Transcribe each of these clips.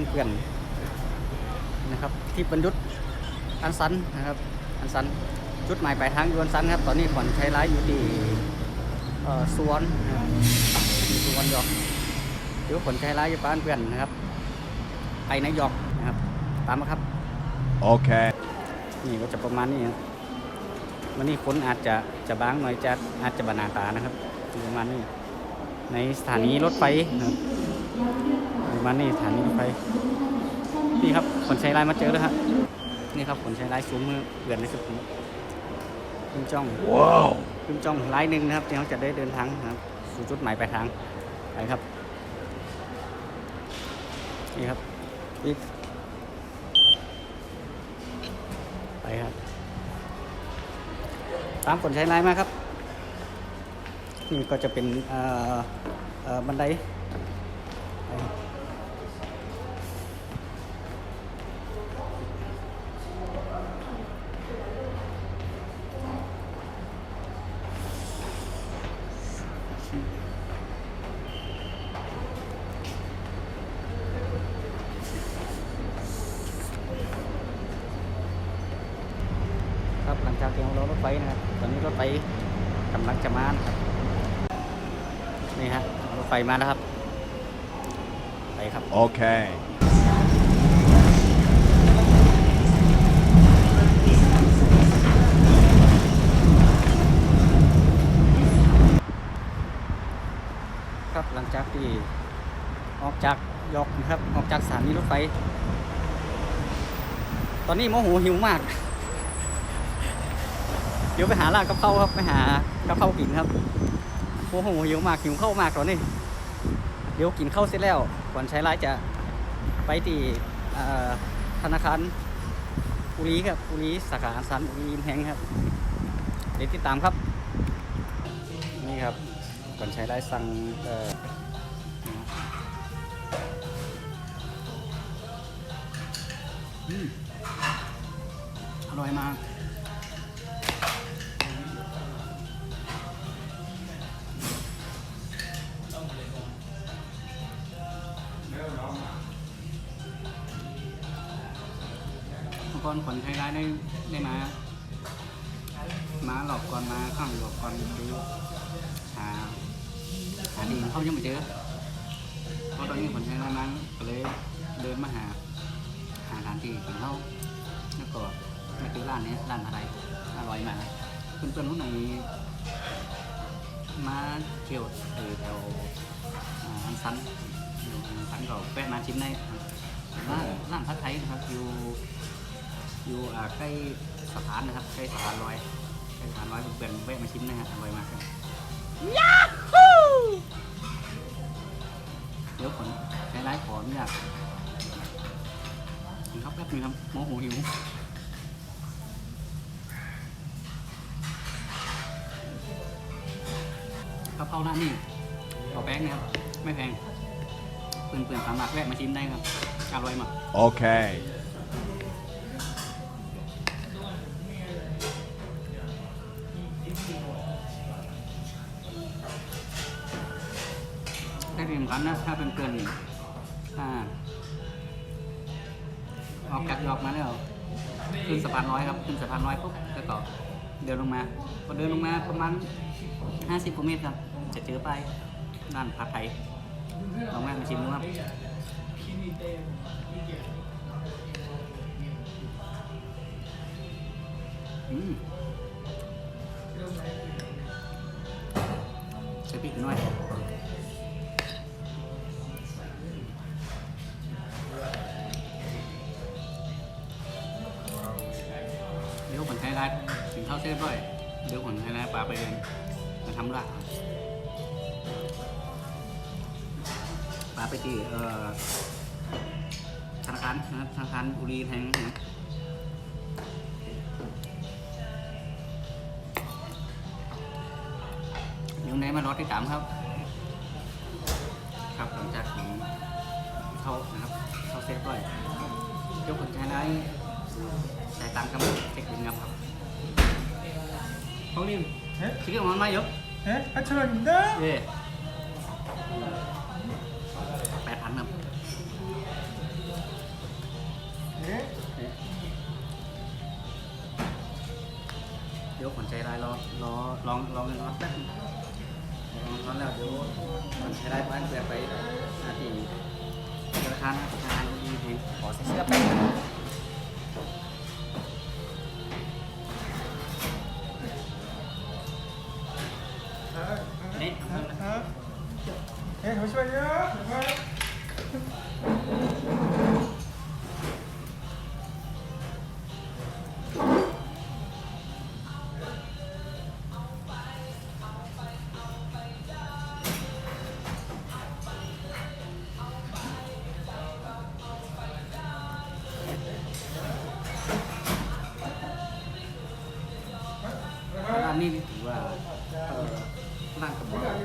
นะครับร้านเพื่อนนะครับ ที่บรรยุทธ์อันสันนะครับ อันสันจุดหมายปลายทางอยวนสันครับ ตอนนี้ขวัญใช้ร้ายอยู่ที่เอ่อสวนนะครับสวนหยอกเดี๋ยวขวัญใช้ร้ายอยู่บ้านเพื่อนนะครับไปนายหยอกนะครับ ตามมาครับ Okay. นี่ก็จะประมาณนี้ครับวันนี้คนอาจจะจะบางหน่อยจะอาจจะบานาตานะครับ ประมาณนี้ในสถานีรถไฟนะครับประ มาณนี้สถานีรถไฟนี่ครับคนใช้ไลน์มาเจอแล้วครับนี่ครับคนใช้ไลน์ซูมมือเบือนในสุดขึ้นจ้อง Wow. ขึ้นจ้องไลน์หนึ่งนะครับที่เขาจะได้เดินทางนะครับสู่จุดหมายปลายทางไปครับนี่ครับอีกไปครับ ตามคนใช้ไลน์มาครับนี่ก็จะเป็นเอ่อเอ่อบันไดไปครับครับหลังจากที่เรารอรถไฟนะครับ ตอนนี้รถไฟกำลังจะมานะครับนี่ฮะรถไฟ มาแล้วครับ ไปครับ Okay. ครับหลังจากที่ออกจากยอกนะครับ ออกจากสถานีรถไฟ ตอนนี้โมโหหิวมาก เดี๋ยวไปหาร้านกับข้าวครับ ไปหากับข้าวกินครับโมโหหิวมากหิวข้าวมากตอนนี้ เดี๋ยวกินข้าวเสร็จแล้วก่อนใช้ไลน์จะไปที่เอ่อธนาคารปุรีครับปุรีสาขาสันปุรีแห่งครับ เดี๋ยวติดตามครับ นี่ครับก่อนใช้ไลน์สั่งเอ่ออืมอร่อยมาก ทุกคนคนไทยร้ายได้ได้มามาหลอกก่อนมาข้างหลอกก่อนดูหาหาดีเขายังไม่เจอเพราะตอนนี้คนไทยร้ายมาก็เลยเดินมาหาหาร้านที่กินเขาแล้วก็มาซื้อร้านนี้ร้านอะไรอร่อยมากเพื่อนๆคนไหนมาเที่ยวเออแถวอันซันอันซันก็แวะมาชิมได้ร้านร้านผัดไทยนะครับอยู่ อยู่อ่าใกล้สะพานนะครับใกล้สะพานลอยใกล้สะพานลอยเพื่อนๆแวะมาชิมนะฮะอร่อยมากครับเดี๋ยวผมใช้ไลฟ์ขออนุญาตกินข้าวแป๊บนึงครับโมโหหิวกะเพราหน้านี่ขอแป้งนะครับ ไม่แพงเพื่อนๆสามารถแวะมาชิมได้ครับ อร่อยมาก Okay. ได้เรีันนะถ้าเป็นเกินถ้าออกจากยอกมาแล้วขึ้นสะพานร้อยครับขึ้นสะพานร้อยปุ๊บแล้วก็เดินลงมาพอเดินลงมาประมาณ50กิโลเมตรครับ จะเจอไปายร้านผัดไทยลองแวะมาชิมดูครับอืม ถึงเด้วยเดี๋ยวผมใช้ร้านปลาไปเองมาทำละปลาไปที่เอ่อธนาคารนะครับธนาคารบุรีแทงนะยังไงมารอที่สามครับ ครับหลังจากที่เข้านะครับเข้าเซฟด้วยเดี๋ยวผมใช้ร้านจ่ายตังค์ครับเช็คบินครับครับ 형님 네? 지금 얼마요? 네? 8,000원입니다. 예. ม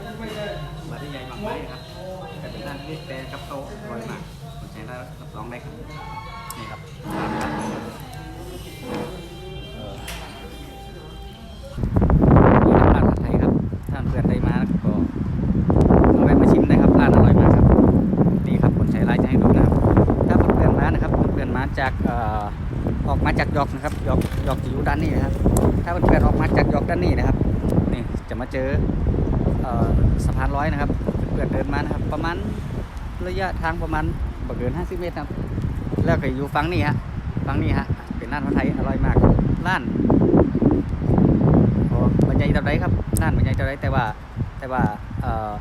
าได้ใหญ่มากไหมครับแต่เป็นร้านที่แต่กับเขาอร่อยมากขนใจร้ายรับรองได้ครับนี่ครับนครับเอ่อนี่ครับร้านผัดไทยครับท่านเพื่อนได้มาก็เอาไปมาชิมด้ครับนอร่อยมากครับนี่ครับคนใช้ไลน์จะให้ดูนะครับถ้าเพื่อนมาครับเพื่อนมาจากออกมาจากยอกนะครับยอกยอกจะอยู่ด้านนี้นะครับ ถ้าเพื่อนๆออกมาจากยอกด้านนี้นะครับ นี่จะมาเจอ นะครับเพื่อนเดินมานะครับ ประมาณระยะทางประมาณบ่เกิน50 เมตรครับ แล้วก็อยู่ฝั่งนี้ฮะฝั่งนี้ฮะเป็นร้านผัดไทยอร่อยมากร้านโอ้บรรยายตาไดครับร้านบรรยายตาไดแต่ว่าแต่ว่าเอ่อ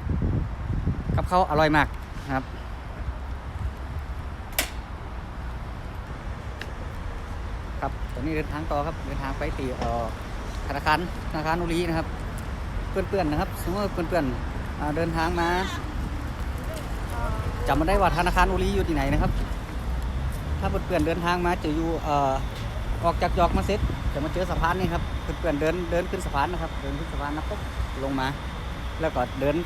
กับเขาอร่อยมากนะครับครับตอนนี้เดินทางต่อครับเดินทางไปตีเอ่อธนาคารธนาคารอุรีนะครับ เพื่อนๆนะครับสมมติเพื่อนๆ เดินทางมาจำมาได้ว่าธนาคารอุรีอยู่ที่ไหนนะครับ ถ้าเพื่อนๆเดินทางมาจะอยู่เอ่อออกจากยอกมาเซ็ตจะมาเจอสะพานนี่ครับเพื่อนๆเดินเดินขึ้นสะพานนะครับ เดินขึ้นสะพานนะปุ๊บลงมา แล้วก็เดิน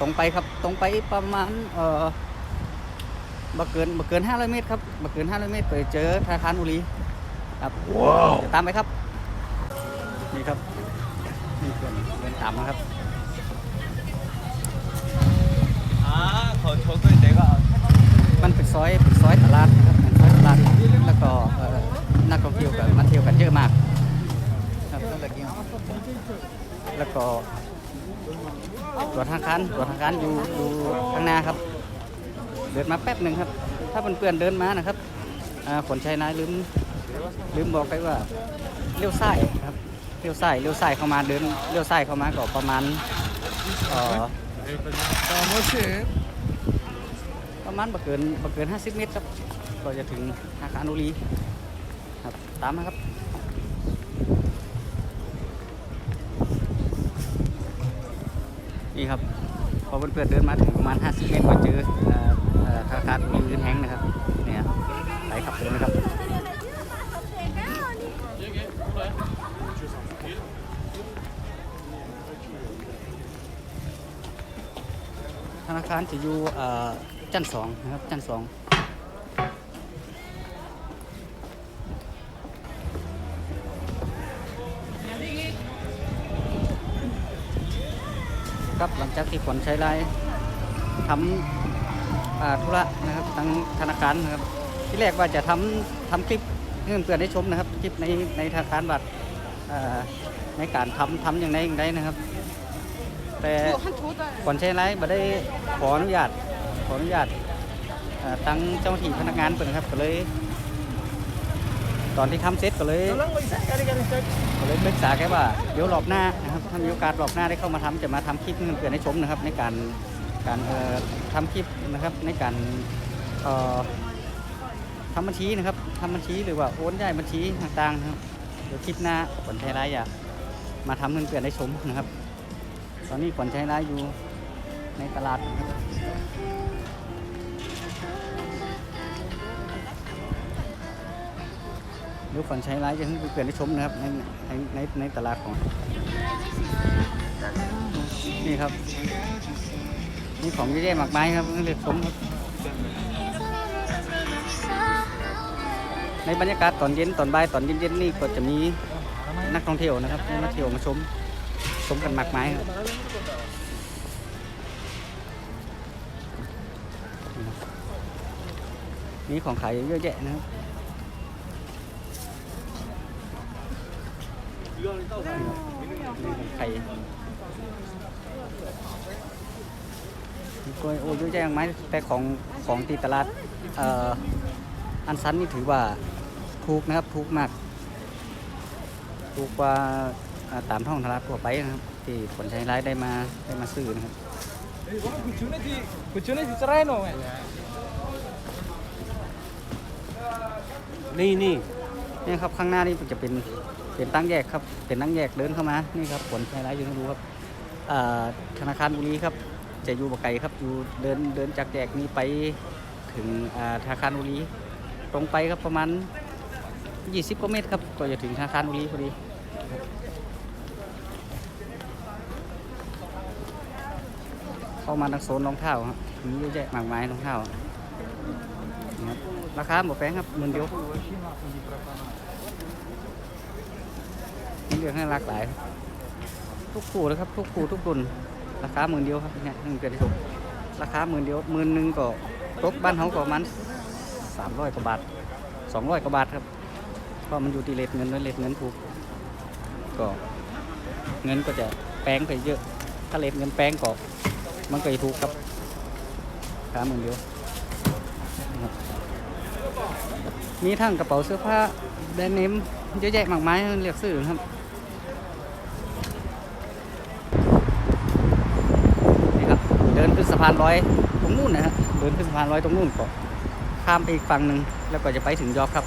ตรงไปครับตรงไปประมาณเอ่อบ่เกินบ่เกิน500เมตรครับบ่เกิน500เมตรไปเจอธนาคารอุรีครับว้าวตามไปครับ นี่ครับนี่เพื่อนเดินตามมาครับ มันเป็นซอยเป็นซอยตลาดนะครับเป็นซอยตลาดแล้วก็นักท่องเที่ยวก็มาเที่ยวกันเยอะมากแล้วก็ตัวทางคันตัวทางคันอยู่อยู่ข้างหน้าครับ เดินมาแป๊บหนึ่งครับ ถ้าเพื่อนเดินมานะครับขนชัยนายลืมลืมบอกไปว่าเลี้ยวซ้ายครับเลี้ยวซ้ายเลี้ยวซ้ายเข้ามาเดินเลี้ยวซ้ายเข้ามาก็ประมาณเอ่อ มาณบ่เกินบ่เกิน 50 เมตรครับ ก็จะถึงอาคารอุรีครับ ตามมาครับนี่ครับพอเพื่อนๆเดินมาถึงประมาณ 50 เมตรก็เจอเอ่อเอ่อธนาคารอุรีอื่นแห่งนะครับเนี่ยไปขับเดินนะครับธนาคารจะอยู่ เอ่อชั้นสองนะครับชั้นสองครับหลังจากที่ผลใช้ไลน์ทำอ่าธุระนะครับทางธนาคารนะครับ ที่แรกว่าจะทำทำคลิปให้เพื่อนๆได้ชมนะครับ คลิปในในธนาคารบัตรอ่าในการทำทำอย่างไรอย่างไรนะครับ แต่ก่อนใช้ไลน์บ่ได้ขออนุญาต ขออนุญาตตั้งเจ้าหน้าที่พนักงานเปิดนะครับก็เลย ตอนที่ทำเสร็จก็เลยก็เลยปรึกษาแค่ว่าเดี๋ยวรอบหน้านะครับถ้ามีโอกาสรอบหน้าได้เข้ามาทำจะมาทำคลิปเพื่อนให้ชมนะครับ ในการการทำคลิปนะครับในการทำบัญชีนะครับทำบัญชีหรือว่าโอนย้ายบัญชีต่างๆนะครับเดี๋ยวคลิปหน้าผลใช้ร้ายอยากมาทำเพื่อนให้ชมนะครับ ตอนนี้ผลใช้ร้ายอยู่ในตลาดนะครับ เดี๋ยวฝนใช้ไลฟ์จะให้เพื่อนได้ชมนะครับในในในในตลาดของ นี่ครับ นี่ของเยอะแยะมากมายครับให้เลือกชมครับ ในบรรยากาศตอนเย็นตอนบ่ายตอนเย็นๆนี่ก็จะมีนักท่องเที่ยวนะครับมาเที่ยวมาชมชมกันมากมายครับมีของขายเยอะแยะนะครับ ไข่กล้ยโอ้เยอะแยะไหมแต่ของของตีตลาดอันซันนี่ถือว่าถูกนะครับถูกมากถูกกว่าตามท้องตลาดทั่วไปนะครับ ที่ผลใช้ร้ายได้มาได้มาซื้อนะครับนี่นี่นี่ครับข้างหน้านี่จะเป็น เป็นตั้งแยกครับ เป็นตั้งแยกเดินเข้ามา นี่ครับผลไฮไลท์อยู่ตรงนู้ครับธนาคารบุรีครับ จะอยู่บกไกลครับ อยู่เดินเดินจากแยกนี้ไปถึงธนาคารบุรี ตรงไปครับประมาณ 20กว่าเมตรครับ ก็จะถึงธนาคารบุรีพอดีเข้ามาทางโซนรองเท้าครับมีเยอะแยะมากมายรองเท้านะครับราคาหมดแพงครับหมื่นเดียว เรื่องให้หลากหลาย ทุกคู่เลยครับ ทุกคู่ทุกรุ่นราคาหมื่นเดียวครับเนี่ยหนึ่งเกิดถูกราคาหมื่นเดียวหมื่นหนึ่งก็ตกบ้านเขาก็ประมาณสามร้อยกว่าบาทสองร้อยกว่าบาทครับเพราะมันอยู่ที่เลทเงินด้วยเลทเงินถูกก็เงินก็จะแปลงไปเยอะ ถ้าเลทเงินแปลงก็มันก็จะถูกครับราคาหมื่นเดียวมีทั้งกระเป๋าเสื้อผ้าแบรนด์เนมเยอะแยะมากมายเลือกซื้อครับ นี่ครับเดินขึ้น สะพานลอยตรงนู่นนะฮะเดินขึ้นสะพานลอยตรงนู่นก็ข้ามไปอีกฝั่งหนึ่งแล้วก็จะไปถึงยอร์กครับ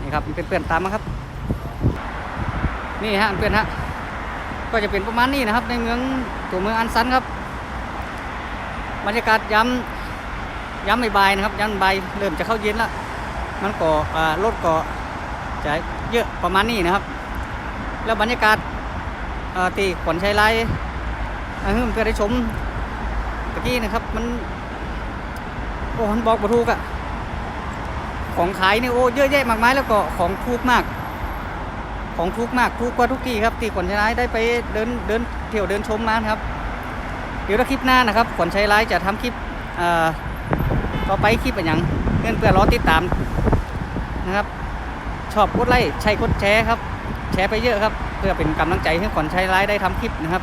นี่ครับเพื่อนๆตามมาครับ นี่ฮะเพื่อนฮะก็จะเป็นประมาณนี้นะครับ ในเมืองตัวเมืองอันซันครับบรรยากาศย้ำย้ำบ่ายๆนะครับย้ำบ่ายเริ่มจะเข้าเย็นแล้วมันก็อ่ารถก็จะเยอะประมาณนี้นะครับ แล้วบรรยากาศ เอ่อที่ขวัญชัยไลท์ให้เพื่อนได้ชมตะกี้นะครับมัน โอ้มันบอกบ่ถูกอะของขายนี่โอ้เยอะแยะมากมายแล้วก็ของถูกมาก ของถูกมากถูกกว่าทุกที่ครับที่ขวัญชัยไลท์ได้ไปเดินเดินเที่ยวเดินชมมานะครับ เดี๋ยวถ้าคลิปหน้านะครับขวัญชัยไลท์จะทำคลิปเอ่อต่อไปคลิปเป็นอย่างเพื่อนเพื่อนรอติดตามนะครับชอบกดไลค์ใช่กดแชร์ครับ แชร์ไปเยอะครับ เพื่อเป็นกำลังใจให้ขวัญชัยไลฟ์ได้ทำคลิปนะครับ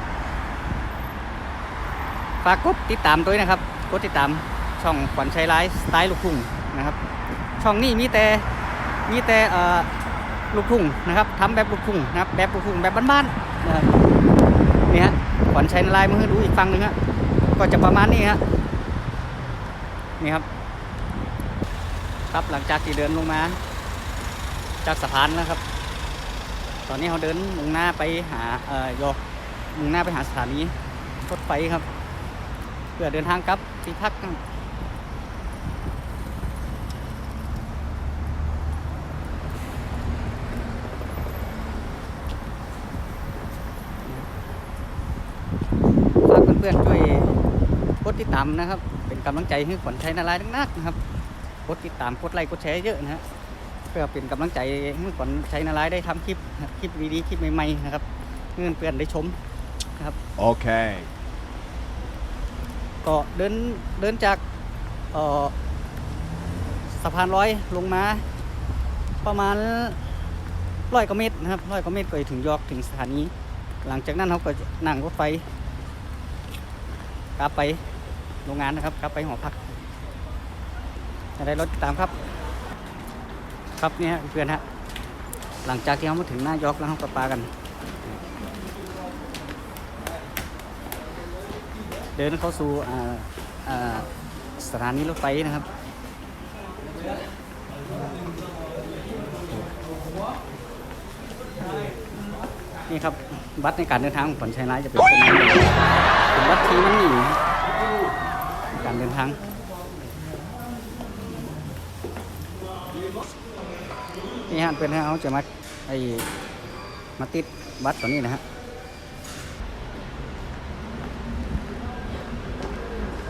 ฝากกดติดตามด้วยนะครับกดติดตามช่องขวัญชัยไลฟ์สไตล์ลูกทุ่งนะครับ ช่องนี้มีแต่มีแต่เอ่อลูกทุ่งนะครับทำแบบลูกทุ่งนะครับแบบลูกทุ่งแบบบ้านๆนะครับนี่ฮะขวัญชัยไลฟ์มาให้ดูอีกฝั่งหนึ่งฮะก็จะประมาณนี้ฮะนี่ครับ ครับหลังจากที่เดินลงมา จากสะพานนะครับ ตอนนี้เราเดินมุ่งหน้าไปหาเอ่อยอมุ่งหน้าไปหาสถานีรถไฟครับ เพื่อเดินทางกลับที่พักฝากเพื่อนๆช่วยกดติดตามนะครับ เป็นกำลังใจให้ขวัญชัยนาลายนักๆนะครับกดติดตามกดไลค์กดแชร์เยอะนะฮะ เพื่อเป็นกำลังใจให้ขวัญชัยนาลายได้ทำคลิปนะครับคลิปดีๆคลิปใหม่ๆนะครับให้เพื่อนๆได้ชมนะครับ Okay. ก็เดินเดินจากเอ่อสะพานร้อยลงมา ประมาณร้อยกว่าเมตรนะครับร้อยกว่าเมตรก็จะถึงยอร์กถึงสถานีหลังจากนั้นเขาก็จะนั่งรถไฟกลับไปโรงงานนะครับกลับไปหอพักจะได้รถติดตามครับ ครับนี่ฮะเพื่อนฮะหลังจากที่เขามาถึงหน้ายอกแล้วเขาก็ปากัน เดินเข้าสู่อ่าอ่าสถานีรถไฟนะครับนี่ครับบัตรในการเดินทางของขวัญชัยร้ายจะเป็นเป็นเป็นบัตรที่มันมีการเดินทาง นี่ฮะเป็นฮะเขาจะมาไอมาติดบัตรตัวนี้นะฮะ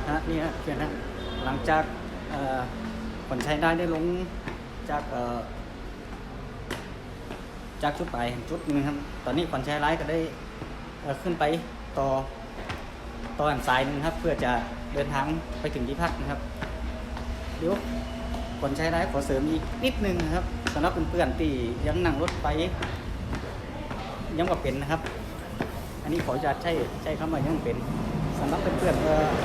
นะฮะนี่ฮะเพื่อนฮะหลังจากผลใช้ได้ได้ลงจากเอ่อจากจุดไปจุดหนึงครับ ตอนนี้ขวัญชัยร้ายก็ได้ขึ้นไปต่อต่ออันสายนึงครับ เพื่อจะเดินทางไปถึงที่พักนะครับเดี๋ยวคนใช้ได้ขอเสริมอีกนิดนึงนะครับำหรับเพื่อนๆที่ยังนั่งรถไฟยังบ่เป็นนะครับ อันนี้ขอจะใช้ใช้คำว่ายังบ่เป็นสำหรับเพื่อน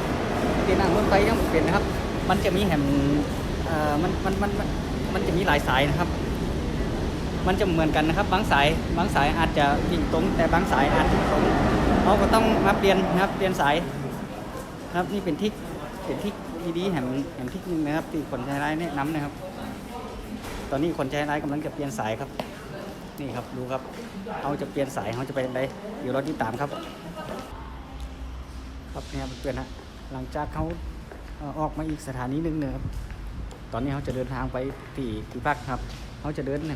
ๆที่นั่งรถไฟยังบ่เป็นนะครับ มันจะมีแหมมันมันมันมันจะมีหลายสายนะครับ มันจะเหมือนกันนะครับ บางสายบางสายอาจจะวิ่งตรง แต่บางสายอาจจะตรงเราก็ต้องมาเปลี่ยนนะครับเปลี่ยนสายครับนี่เป็นทิกเป็นทิกดีๆแหมแหมทิกหนึงนะครับที่คนใช้ร้ายแนะนำนะครับ ตอนนี้คนใช้ร้ายกำลังจะเปลี่ยนสายครับ นี่ครับดูครับเขาจะเปลี่ยนสายเขาจะไปไหนเดี๋ยวเราติดตามครับ ครับเนี่ยเพื่อนฮะหลังจากเขาออกมาอีกสถานีหนึ่งเนยครับตอนนี้เขาจะเดินทางไปที่ที่พักครับเขาจะเดินแหม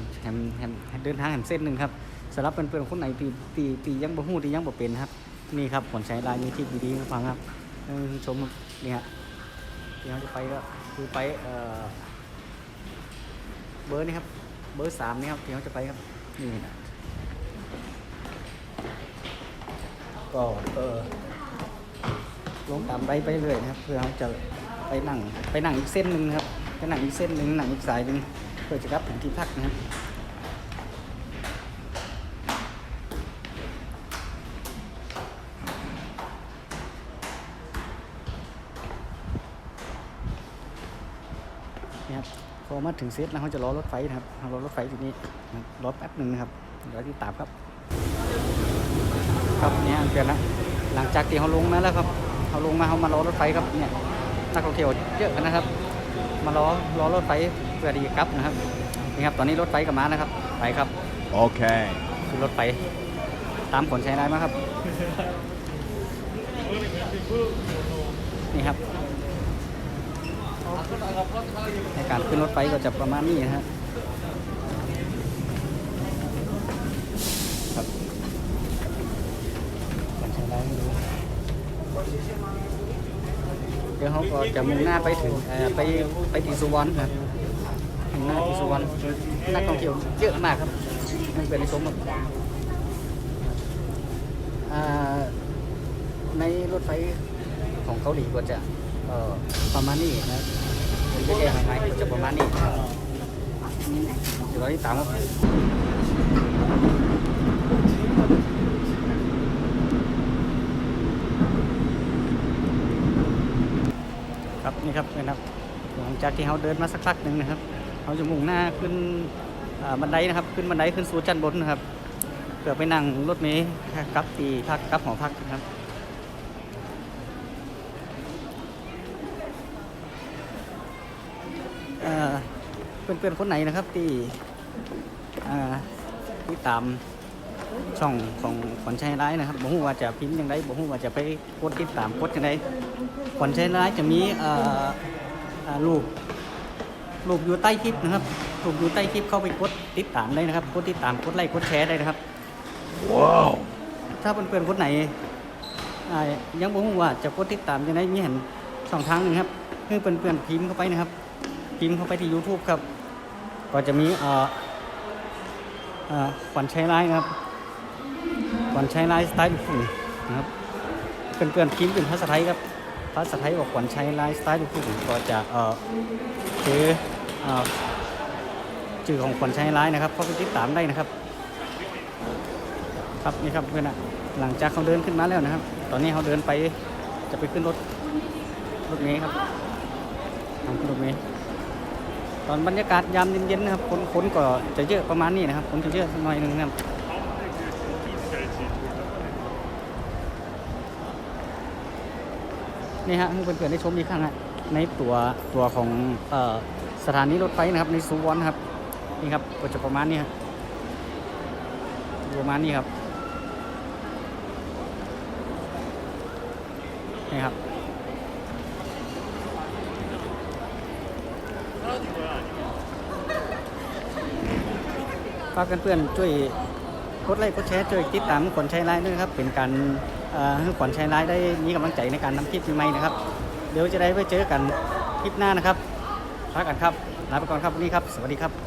แหมเดินทางแหมเส้นหนึ่งครับสำหรับเพื่อนๆคนไหนที่ที่ที่ยังบ่ฮู้ที่ยังบ่เป็นครับนี่ครับผลใช้ลายมีที่ดีๆมาฟังครับเออชมครับนี่ฮะที่เขาจะไปก็คือไปเอ่อ เบอร์นี่ครับ เบอร์สามนี่ครับที่เขาจะไปครับ นี่นะก็เออลงตามไปไปเลยนะครับ เพื่อเขาจะไปนั่งไปนั่งอีกเส้นหนึ่งครับไปนั่งอีกเส้นหนึ่งนั่งอีกสายหนึ่งเพื่อจะรับถึงที่พักนะครับ นี่ครับพอ มาถึงเซตแล้วเขาจะรอรถไฟนะครับเขารอรถไฟทีนี้นะครับรอแป๊บหนึ่งนะครับเดี๋ยวที่ตามครับ ครับเนี่ยเปลี่ยนแล้วหลังจากที่เขาลงมาแล้วครับเขาลงมาเขามารอรถไฟครับเนี่ยนักท่องเที่ยวเยอะนะครับ มารอรอรถไฟเพื่อที่จะกลับนะครับนี่ครับตอนนี้รถไฟกลับมานะครับ ไปครับ Okay. ขึ้นรถไฟตามขนใช้ได้มาครับนี่ครับ ในการขึ้นรถไฟก็จะประมาณนี้นะฮะครับการใช้ได้ให้ดูเดี๋ยวเขาก็จะมุ่งหน้าไปถึงไปไปที่สุวรรณครับมุ่งหน้าที่สุวรรณนักท่องเที่ยวเยอะมากครับมันเป็นในสมแบบอ่าในรถไฟของเกาหลีก็จะประมาณนี้นะ ครับผมจะแก้ไงจะประมาณนี้เดี๋ยวเราที่ตามครับครับนี่ครับนะครับหลังจากที่เขาเดินมาสักพักหนึ่งนะครับเขาจะมุ่งหน้าขึ้นบันไดนะครับ ขึ้นบันไดขึ้นสู่ชั้นบนนะครับเพื่อไปนั่งรถเมล์กลับที่พักกลับหอพักนะครับ เอ่อ เพื่อนๆคนไหนนะครับที่เอ่อที่ตามช่องของขวัญชัยร้ายนะครับบอกว่าจะพิมพ์ยังไงบอกว่าจะไปกดติดตามกดยังไงขวัญชัยร้ายจะมีเอ่ออ่ารูปรูปอยู่ใต้คลิปนะครับรูปอยู่ใต้คลิปเข้าไปกดติดตามได้นะครับกดติดตามกดไลค์กดแชร์ได้นะครับ Wow. ถ้าเพื่อนๆคนไหนอ่ายังบอกว่าจะกดติดตามยังไงมีเห็นสองทางหนึ่งครับคือเพื่อนๆพิมพ์เข้าไปนะครับพิมพ์เข้าไปที่ YouTube ครับ ก็จะมีเอ่อขวัญชัยไลน์ครับขวัญชัยไลน์สไตล์ลูกทุ่งนะครับเพื่อนๆพิมพ์เป็นภาษาไทยครับภาษาไทยบอกขวัญชัยไลน์สไตล์ลูกทุ่งก็จะเอ่อคือเอ่อชื่อของขวัญชัยไลน์นะครับเข้าไปติดตามได้นะครับ ครับนี่ครับเพื่อนอะหลังจากเขาเดินขึ้นมาแล้วนะครับ ตอนนี้เขาเดินไปจะไปขึ้นรถรถเมล์ครับทางขึ้นรถเมล์ ตอนบรรยากาศยามเย็นๆนะครับคนคนก็จะเยอะประมาณนี้นะครับคนจะเยอะหน่อยนึงนะครับนี่ฮะให้เพื่อนๆได้ชมอีกครั้งฮะในตัวตัวของออสถานีรถไฟนะครับ ในสุวรรณครับนี่ครับก็จะประมาณนี้ครับประมาณนี้ครับนี่ครับ ฝากเพื่อนๆช่วยกดไลค์กดแชร์ช่วยติดตามขวัญชัยไลน์ด้วยนะครับ เป็นการผ่อให้ขวัญชัยไลน์ได้มีกำลังใจในการนำคลิปใหม่ๆนะครับ เดี๋ยวจะได้ไปเจอกันคลิปหน้านะครับพักกันครับลาไปก่อนครับวันนี้ครับ สวัสดีครับ